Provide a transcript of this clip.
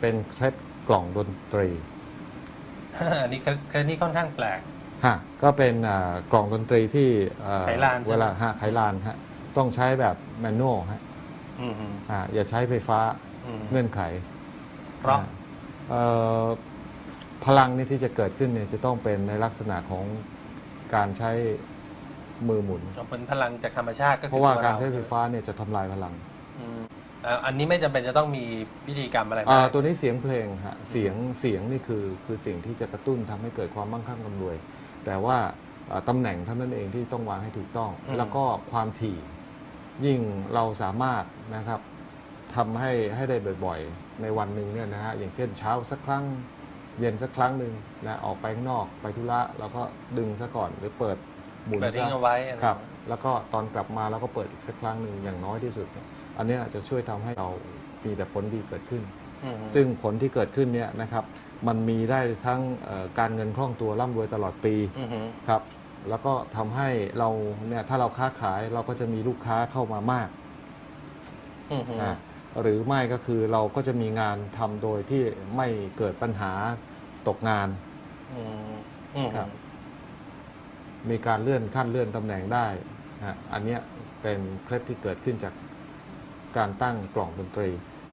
เป็นเคล็ดกล่องดนตรีอันนี้เคล็ดนี้ค่อนข้างแปลก ฮะก็เป็นอ่ากล่องดนตรีที่เอ่อไขลานใช่ไหม เวลาฮะไขลานฮะต้องใช้แบบแมนนวลฮะอืมฮึอ่าอย่าใช้ไฟฟ้าอืมเงื่อนไข เพราะอ่เอ่อพลังนี่ที่จะเกิดขึ้นเนี่ยจะต้องเป็นในลักษณะของการใช้มือหมุน เป็นพลังจากธรรมชาติก็คือเพราะว่าตัวการใช้ไฟฟ้าเนี่ยจะทำลายพลัง อืมอ่าอันนี้ไม่จำเป็นจะต้องมีพิธีกรรมอะไรอ่ามากตัวนี้เสียงเพลงฮะเสียงเสียงนี่คือคือสิ่งที่จะกระตุ้นทำให้เกิดความมั่งคั่งร่ำรวย แต่ว่าอ่าตำแหน่งเท่านั้นเองที่ต้องวางให้ถูกต้องแล้วก็ความถี่ยิ่งเราสามารถนะครับทำให้ให้ได้บ่อยๆ ในวันหนึ่งเนี่ยนะฮะอย่างเช่นเช้าสักครั้ง เย็นสักครั้งหนึ่งนะออกไปข้างนอกไปธุระเราก็ดึงซะก่อนหรือเปิดหมุนเปิดทิ้งซะ เอาไว้อะไรครับ แล้วก็ตอนกลับมาเราก็เปิดอีกสักครั้งหนึ่งอย่างน้อยที่สุดเนี่ยอันเนี้ยจะช่วยทำให้เรามีแต่ผลดีเกิดขึ้นอืมฮึซึ่งผลที่เกิดขึ้นเนี่ยนะครับมันมีได้ทั้งเอ่อการเงินคล่องตัวร่ำรวยตลอดปีอืมฮึครับแล้วก็ทำให้เราเนี่ยถ้าเราค้าขายเราก็จะมีลูกค้าเข้ามามากอืมฮึนะหรือไม่ก็คือเราก็จะมีงานทำโดยที่ไม่เกิดปัญหาตกงานอืมอืมคฮึรับมีการเลื่อนขั้นเลื่อนตำแหน่งได้นะ อันนี้เป็นเคล็ดที่เกิดขึ้นจากการตั้งกล่องดนตรี